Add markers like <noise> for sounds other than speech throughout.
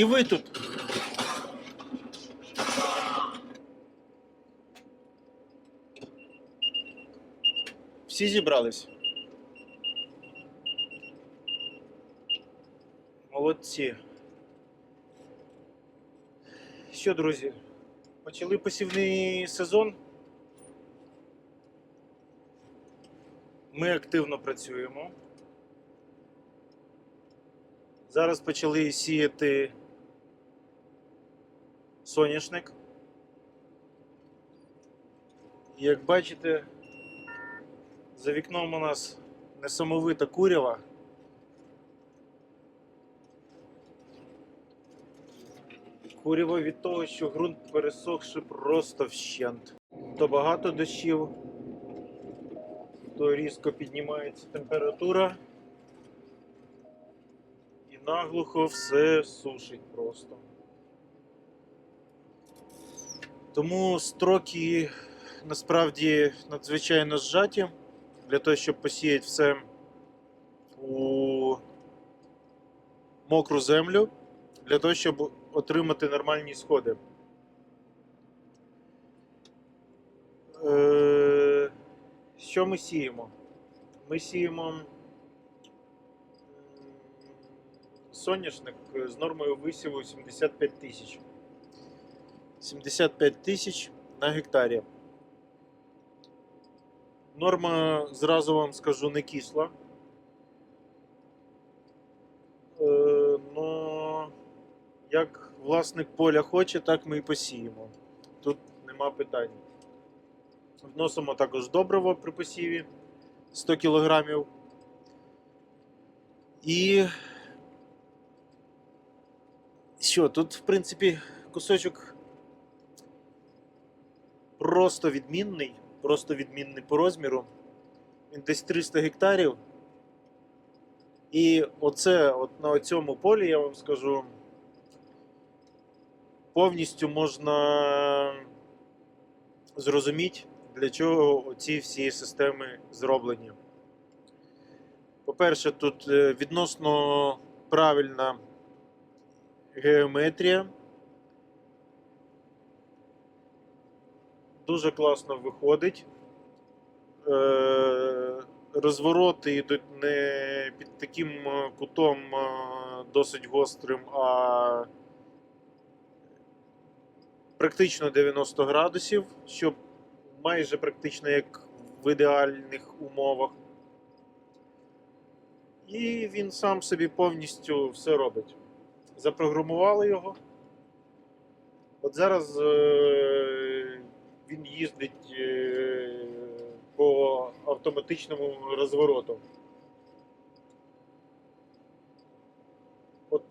І ви тут. Всі зібрались. Молодці. Що, друзі, почали посівний сезон. Ми активно працюємо. Зараз почали сіяти соняшник. Як бачите, за вікном у нас несамовита курява. Курява від того, що ґрунт пересохши просто вщент. То багато дощів, то різко піднімається температура. І наглухо все сушить просто. Тому строки насправді надзвичайно зжаті для того, щоб посіяти все у мокру землю, для того, щоб отримати нормальні сходи. Е, Що ми сіємо? Ми сіємо соняшник з нормою висіву 75 тисяч. 75 тисяч на гектарі. Норма, зразу вам скажу, не кисла. Е, но як власник поля хоче, так ми і посіємо. Тут нема питань. Вносимо також добриво при посіві 100 кг. І що, тут, в принципі, кусочок просто відмінний, просто відмінний по розміру. Він десь 300 гектарів. І оце, от на цьому полі, я вам скажу, повністю можна зрозуміти, для чого ці всі системи зроблені. По-перше, тут е, відносно правильна геометрія. Дуже класно виходить. Е, Розвороти йдуть не під таким е, кутом е, досить гострим, а практично 90 градусів, що майже практично як в ідеальних умовах. І він сам собі повністю все робить. Запрограмували його. От зараз він їздить е, по автоматичному розвороту. От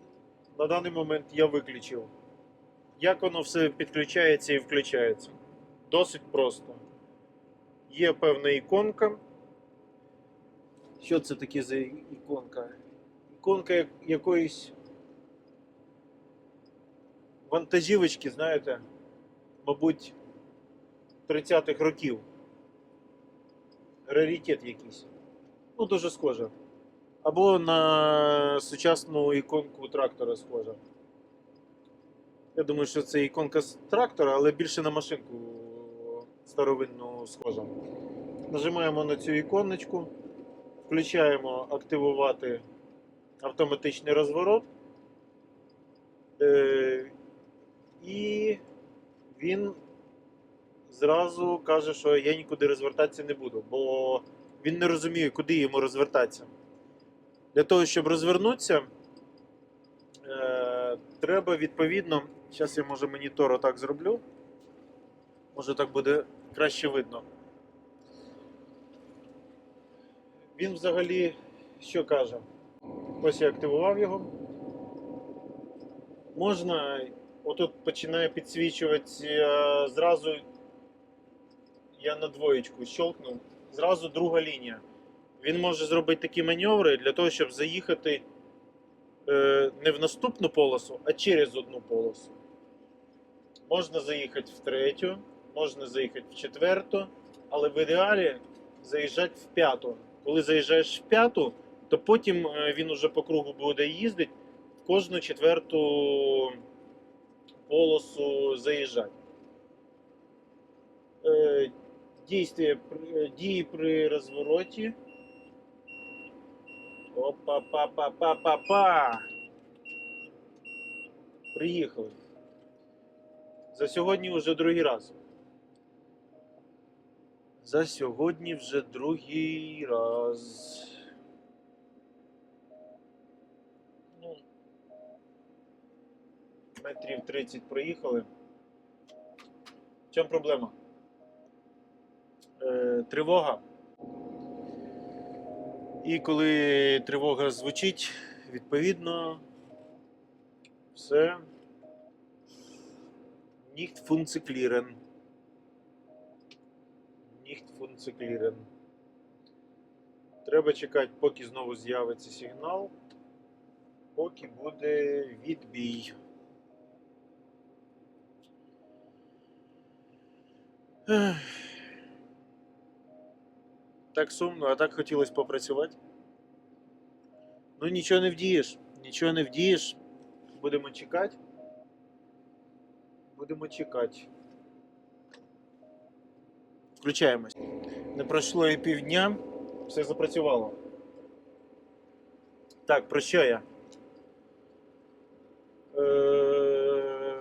на даний момент я виключив. Як воно все підключається і включається? Досить просто. Є певна іконка. Що це таке за іконка? Іконка якоїсь вантажівочки, знаєте, мабуть, 30-х років. Раритет якийсь. Ну, дуже схоже. Або на сучасну іконку трактора схожа. Я думаю, що це іконка з трактора, але більше на машинку старовинну схожа. Нажимаємо на цю іконочку, включаємо активувати автоматичний розворот. Е, і він зразу каже, що я нікуди розвертатися не буду, бо він не розуміє, куди йому розвертатися. Для того, щоб розвернутися, е, треба відповідно. Зараз я може монітор отак зроблю. Може так буде краще видно. Він взагалі що каже? Ось я активував його. Можна, отут починає підсвічувати е, зразу. Я на двоєчку щелкнув. Зразу друга лінія. Він може зробити такі маневри для того, щоб заїхати е, не в наступну полосу, а через одну полосу. Можна заїхати в третю, можна заїхати в четверту, але в ідеалі заїжджати в п'яту. Коли заїжджаєш в п'яту, то потім е, він уже по кругу буде їздити в кожну четверту полосу заїжджати. Е, Дійствие, дії при розвороті. Опа-па-па-па-па-па. Приїхали. За сьогодні вже другий раз. За сьогодні вже другий раз. Ну, метрів 30 проїхали. В чому проблема? Е, тривога. І коли тривога звучить, відповідно, все nicht funzionieren. Nicht funzionieren. Треба чекати, поки знову з'явиться сигнал, поки буде відбій. Ех. Так сумно, а так хотілося попрацювати. Ну нічого не вдієш, нічого не вдієш. Будемо чекати. Будемо чекати. Включаємось. Не пройшло і півдня, все запрацювало. Так, про що я? Е,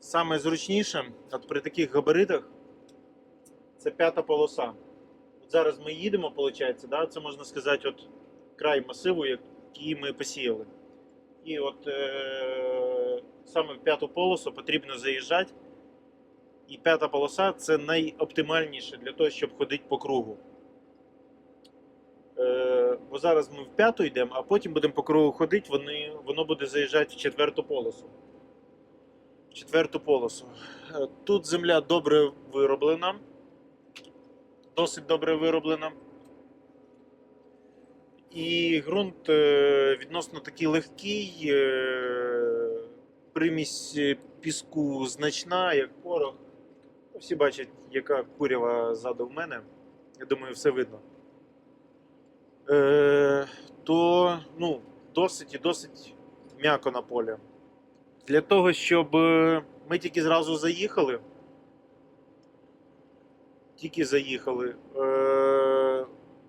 Саме зручніше, от при таких габаритах, це п'ята полоса. Зараз ми їдемо, виходить, да? це можна сказати, от край масиву, який ми посіяли. І от е, саме в п'яту полосу потрібно заїжджати. І п'ята полоса це найоптимальніше для того, щоб ходити по кругу. Е, бо зараз ми в п'яту йдемо, а потім будемо по кругу ходити, вони, воно буде заїжджати в четверту полосу. В четверту полосу. Е, Тут земля добре вироблена. Досить добре вироблена. І ґрунт е, відносно такий легкий, е, примість піску значна, як порох. Всі бачать, яка курява ззаду в мене. Я думаю, все видно. Е, то ну, досить і досить м'яко на полі. Для того, щоб ми тільки зразу заїхали. Тільки заїхали. Е,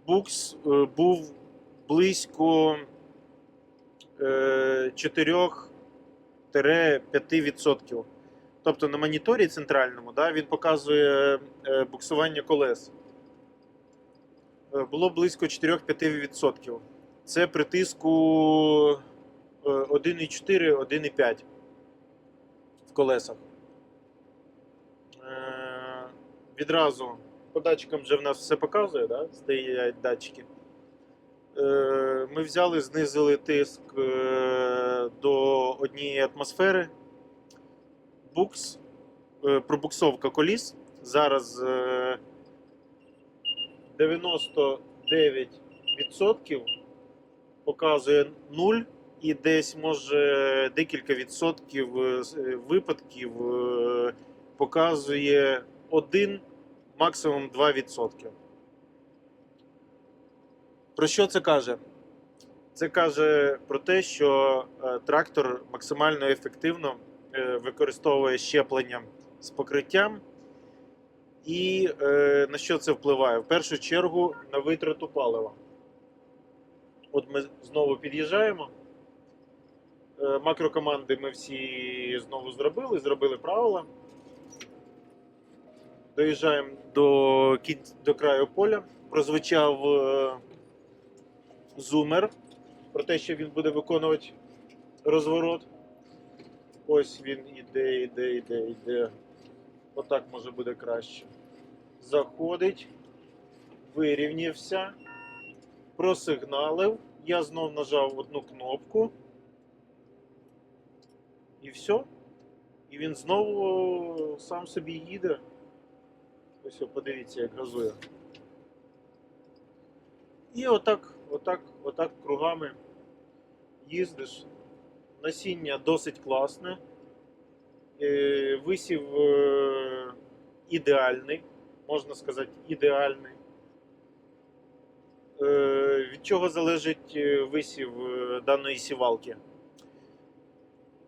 букс е, був близько е, 4-5%. Тобто на моніторі центральному да, він показує е, буксування колес. Е, Було близько 4-5%. Це при тиску е, 1,4-1,5 в колесах. Відразу по датчикам вже в нас все показує, да? стоять датчики. Е, Ми взяли, знизили тиск е, до однієї атмосфери. Букс, е, пробуксовка коліс. Зараз е, 99% показує 0 і десь може декілька відсотків випадків показує 1, максимум 2%. Про що це каже? Це каже про те, що е, трактор максимально ефективно е, використовує щеплення з покриттям. І е, на що це впливає? В першу чергу на витрату палива. От ми знову під'їжджаємо. Е, макрокоманди ми всі знову зробили, зробили правила. Доїжджаємо до, до краю поля. Прозвучав е, зумер про те, що він буде виконувати розворот. Ось він іде, іде, іде, іде. Отак може буде краще. Заходить, вирівнявся, просигналив. Я знов нажав одну кнопку. І все. І він знову сам собі їде. Ось подивіться, як газує. І отак, отак, отак кругами їздиш. Насіння досить класне. Е, Висів е, ідеальний, можна сказати, ідеальний. Е, Від чого залежить висів даної сівалки?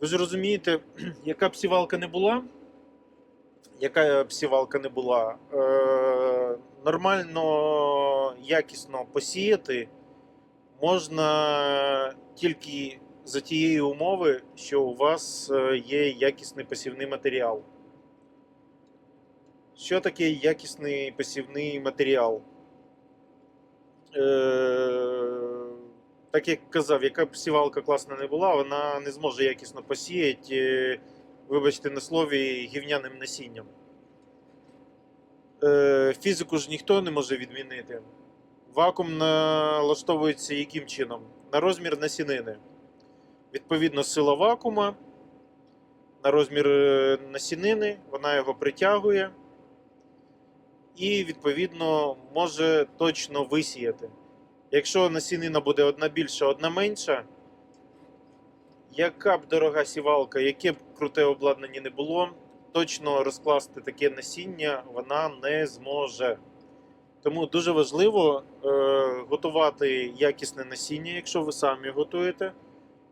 Ви ж розумієте, <clears throat> яка б сівалка не була, яка б сівалка не була, е, нормально, якісно посіяти можна тільки за тієї умови, що у вас е, є якісний посівний матеріал. Що таке якісний посівний матеріал? Е, так як казав, яка б сівалка класна не була, вона не зможе якісно посіяти, е, вибачте на слові, гівняним насінням. Е, Фізику ж ніхто не може відмінити. Вакуум налаштовується яким чином? На розмір насінини. Відповідно, сила вакуума на розмір е, насінини, вона його притягує і, відповідно, може точно висіяти. Якщо насінина буде одна більша, одна менша, яка б дорога сівалка, яке б круте обладнання не було, точно розкласти таке насіння вона не зможе. Тому дуже важливо е, готувати якісне насіння, якщо ви самі готуєте.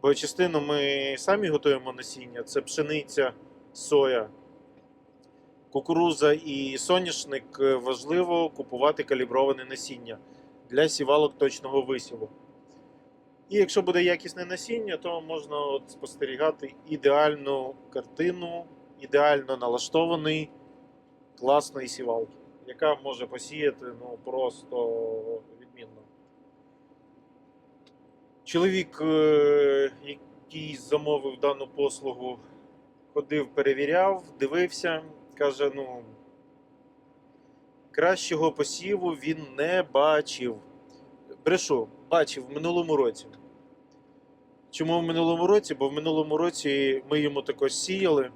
Бо частину ми самі готуємо насіння: це пшениця, соя, кукуруза і соняшник. Е, Важливо купувати каліброване насіння для сівалок точного висіву. І якщо буде якісне насіння, то можна от спостерігати ідеальну картину, ідеально налаштований класної сівалки, яка може посіяти ну, просто відмінно. Чоловік, е, який замовив дану послугу, ходив, перевіряв, дивився, каже: ну, кращого посіву він не бачив. Брешу, бачив в минулому році. Чому в минулому році? Бо в минулому році ми йому також сіяли.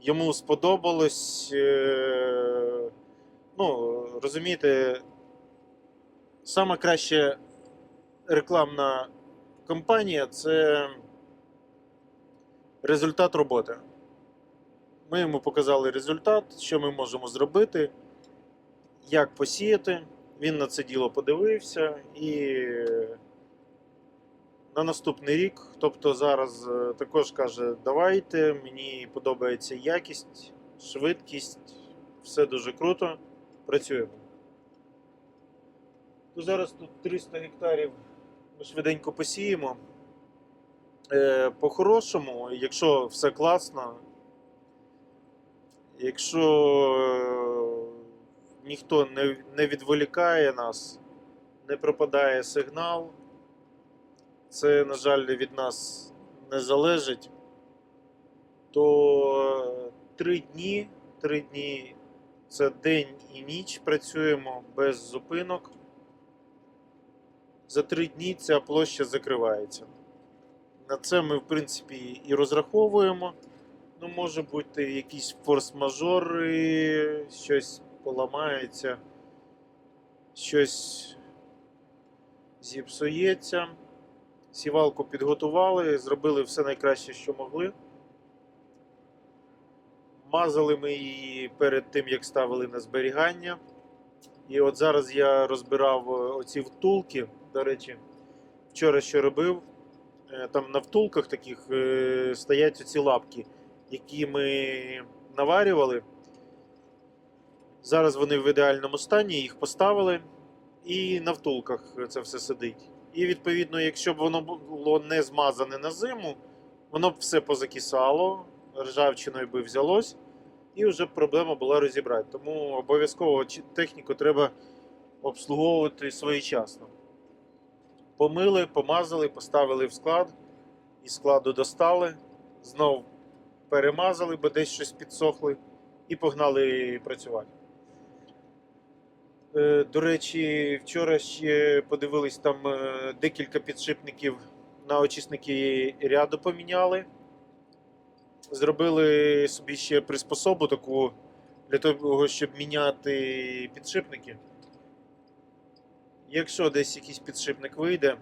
Йому сподобалось. е, Ну, розумієте, сама краща рекламна кампанія це результат роботи. Ми йому показали результат, що ми можемо зробити, як посіяти. Він на це діло подивився і на наступний рік, тобто зараз е, також каже: давайте, мені подобається якість, швидкість, все дуже круто. Працюємо. То зараз тут 300 гектарів ми швиденько посіємо. Е, По-хорошому, якщо все класно, якщо е, ніхто не відволікає нас, не пропадає сигнал, це, на жаль, від нас не залежить, то три дні, три дні це день і ніч працюємо без зупинок. За три дні ця площа закривається. На це ми, в принципі, і розраховуємо. Ну, може бути якісь форс-мажори, щось поламається, щось зіпсується. Сівалку підготували, зробили все найкраще, що могли. Мазали ми її перед тим, як ставили на зберігання. І от зараз я розбирав е, оці втулки. До речі, вчора що робив, е, там на втулках таких е, стоять оці лапки, які ми наварювали. Зараз вони в ідеальному стані, їх поставили, і на втулках це все сидить. І відповідно, якщо б воно було не змазане на зиму, воно б все позакисало, ржавчиною би взялось, і вже проблема була розібрати. Тому обов'язково техніку треба обслуговувати своєчасно. Помили, помазали, поставили в склад, із складу достали, знов перемазали, бо десь щось підсохли, і погнали працювати. Е, До речі, вчора ще подивились там е, декілька підшипників на очисники ряду поміняли. Зробили собі ще приспособу таку для того, щоб міняти підшипники. Якщо десь якийсь підшипник вийде,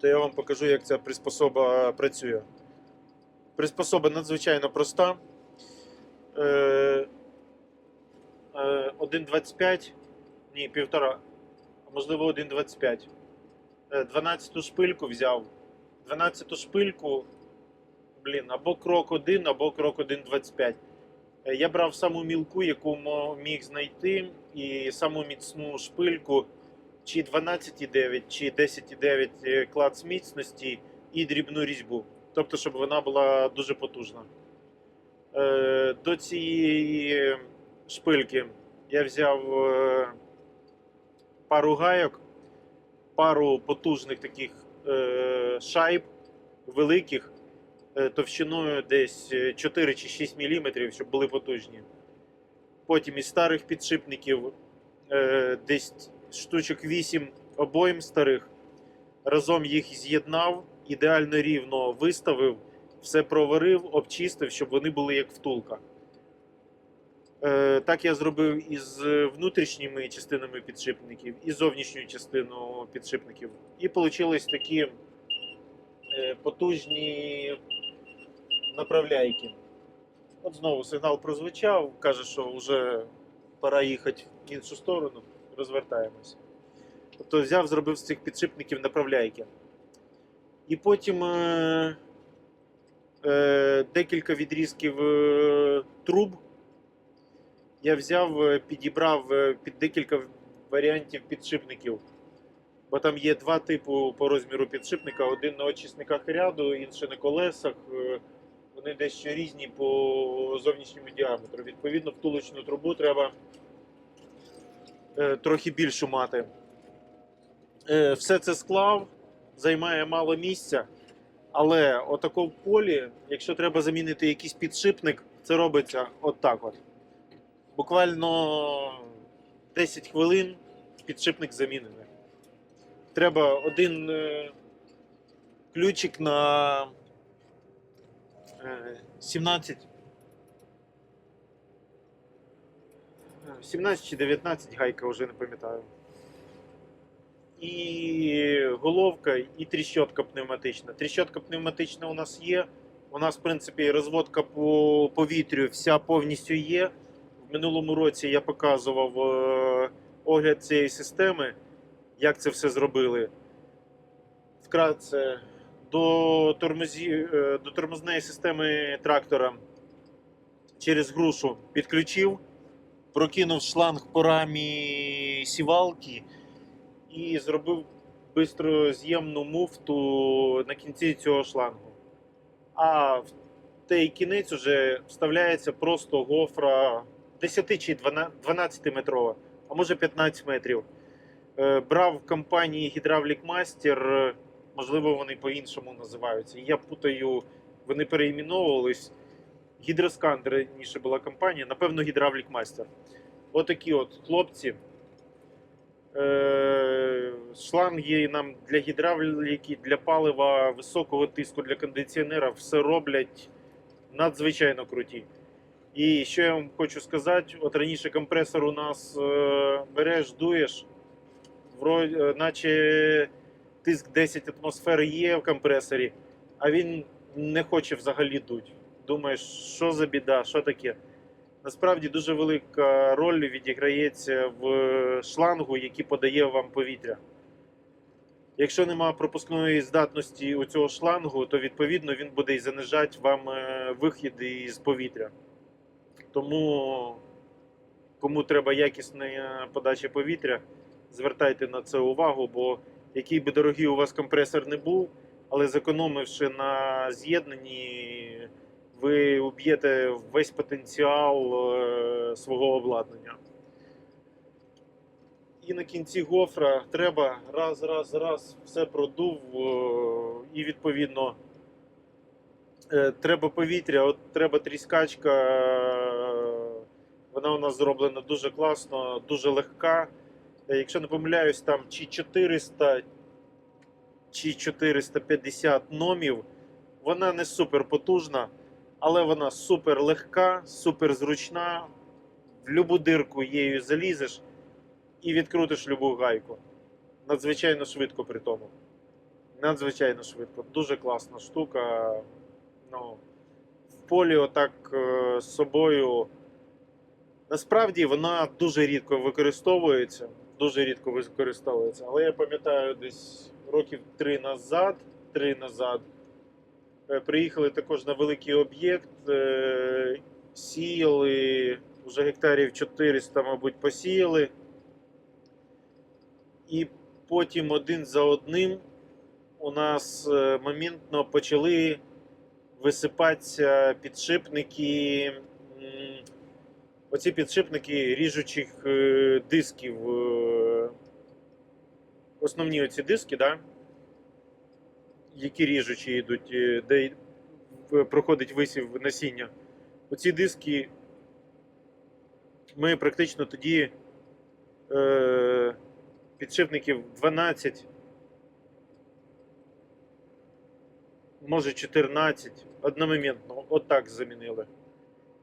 то я вам покажу, як ця приспособа працює. Приспособа надзвичайно проста. Е, е, 1,25, ні, півтора, можливо 1,25. Е, 12 шпильку взяв, 12 шпильку, блін, або крок 1, або крок 1,25. Е, Я брав саму мілку, яку міг знайти, і саму міцну шпильку, чи 12,9, чи 10,9 е, клац міцності і дрібну різьбу. Тобто, щоб вона була дуже потужна. Е, До цієї шпильки я взяв е, пару гайок, пару потужних таких е, шайб великих, е, товщиною десь е, 4 чи 6 мм, щоб були потужні. Потім із старих підшипників десь штучок 8 обоїм старих. Разом їх з'єднав, ідеально рівно виставив, все проварив, обчистив, щоб вони були як втулка. Е, так я зробив із внутрішніми частинами підшипників, і зовнішньою частиною підшипників. І вийшли такі е, потужні направляйки. От знову сигнал прозвучав, каже, що вже пора їхати в іншу сторону, розвертаємося. Тобто взяв, зробив з цих підшипників направляйки. І потім е, е, декілька відрізків е, труб я взяв, е, підібрав е, під декілька варіантів підшипників. Бо там є два типу по розміру підшипника: один на очисниках ряду, інший на колесах. Е, Вони дещо різні по зовнішньому діаметру. Відповідно, втулочну трубу треба трохи більшу мати. Все це склав, займає мало місця. Але отако в полі, якщо треба замінити якийсь підшипник, це робиться отак от. Буквально 10 хвилин підшипник замінений. Треба один е, ключик на е, 17. е, 17 чи 19 гайка, вже не пам'ятаю. І головка, і тріщотка пневматична. Тріщотка пневматична у нас є. У нас, в принципі, розводка по повітрю вся повністю є. Минулому році я показував е, огляд цієї системи, як це все зробили. Вкратце, до, тормозі, е, до тормозної системи трактора через грушу підключив, прокинув шланг по рамі сівалки і зробив бистроз'ємну муфту на кінці цього шлангу. А в той кінець вже вставляється просто гофра 10 чи 12 метрова, а може 15 метрів. Е, Брав в компанії Hydraulic Master, е, можливо, вони по-іншому називаються. Я путаю, вони переіменовувались. Гідроскан раніше була компанія, напевно, Hydraulic Master. Отакі от хлопці. Е, Шланги нам для гідравліки, для палива, високого тиску для кондиціонера все роблять надзвичайно круті. І що я вам хочу сказати, от раніше компресор у нас е, береш, дуєш, е, наче тиск 10 атмосфер є в компресорі, а він не хоче взагалі дуть. Думаєш, що за біда, що таке? Насправді дуже велика роль відіграється в шлангу, який подає вам повітря. Якщо немає пропускної здатності у цього шлангу, то відповідно він буде і занижати вам е, вихід із повітря. Тому, кому треба якісна подача повітря, звертайте на це увагу, бо який би дорогий у вас компресор не був, але зекономивши на з'єднанні, ви уб'єте весь потенціал е, свого обладнання. І на кінці гофра треба раз, раз, раз все продув, е, і відповідно треба повітря, от треба тріскачка. е, Вона у нас зроблена дуже класно, дуже легка. Е, Якщо не помиляюсь, там чи 400 чи 450 номів. Вона не супер потужна, але вона супер легка, супер зручна. В любу дирку її залізеш і відкрутиш любу гайку. Надзвичайно швидко при тому. Надзвичайно швидко. Дуже класна штука. Ну, в полі отак е, з собою. Насправді вона дуже рідко використовується. Дуже рідко використовується. Але я пам'ятаю, десь років три назад три назад. Е, Приїхали також на великий об'єкт, е, сіяли вже гектарів 400, мабуть, посіяли. І потім один за одним у нас моментно почали висипатися підшипники. Оці підшипники ріжучих е, дисків. е, Основні оці диски, да? які ріжучі йдуть, е, де проходить висів насіння. Оці диски ми практично тоді е, підшипників 12, може 14 одномоментно, отак замінили.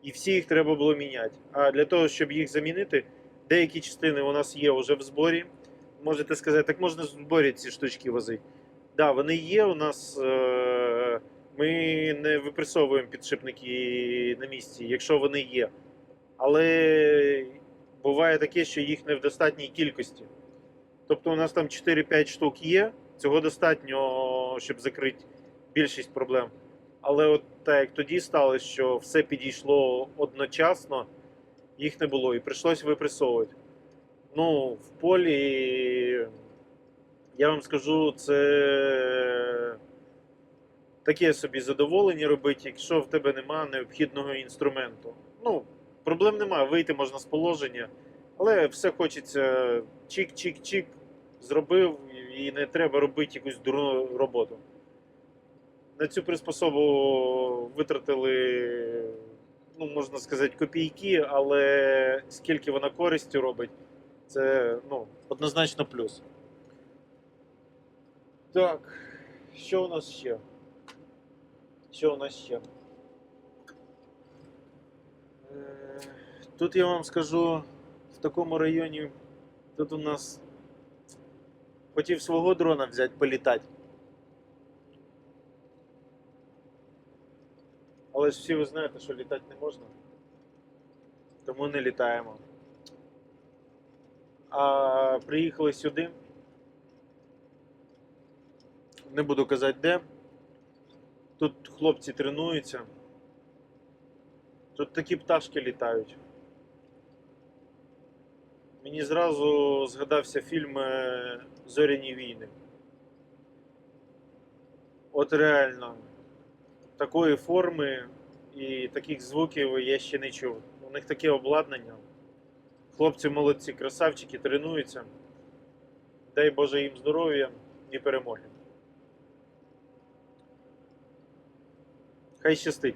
І всі їх треба було міняти. А для того, щоб їх замінити, деякі частини у нас є вже в зборі. Можете сказати, так можна в зборі ці штучки возити. Так, да, вони є у нас. Е- ми не випресовуємо підшипники на місці, якщо вони є. Але буває таке, що їх не в достатній кількості. Тобто у нас там 4-5 штук є, цього достатньо, щоб закрити більшість проблем. Але от так як тоді сталося, що все підійшло одночасно, їх не було і прийшлось випресовувати. Ну, в полі, я вам скажу, це таке собі задоволення робити, якщо в тебе немає необхідного інструменту. Ну, проблем немає, вийти можна з положення, але все хочеться чик-чик-чик, зробив і не треба робити якусь дурну роботу. На цю приспособу витратили, ну, можна сказати, копійки, але скільки вона користі робить, це ну, однозначно плюс. Так, що у нас ще? Що у нас ще? Е, Тут я вам скажу, в такому районі, тут у нас хотів свого дрона взяти, політати. Але ж всі ви знаєте, що літати не можна. Тому не літаємо. А приїхали сюди. Не буду казати де. Тут хлопці тренуються. Тут такі пташки літають. Мені зразу згадався фільм е, Зоряні війни. От реально, такої форми і таких звуків я ще не чув. У них таке обладнання. Хлопці молодці, красавчики, тренуються. Дай Боже їм здоров'я і перемоги. Хай щастить.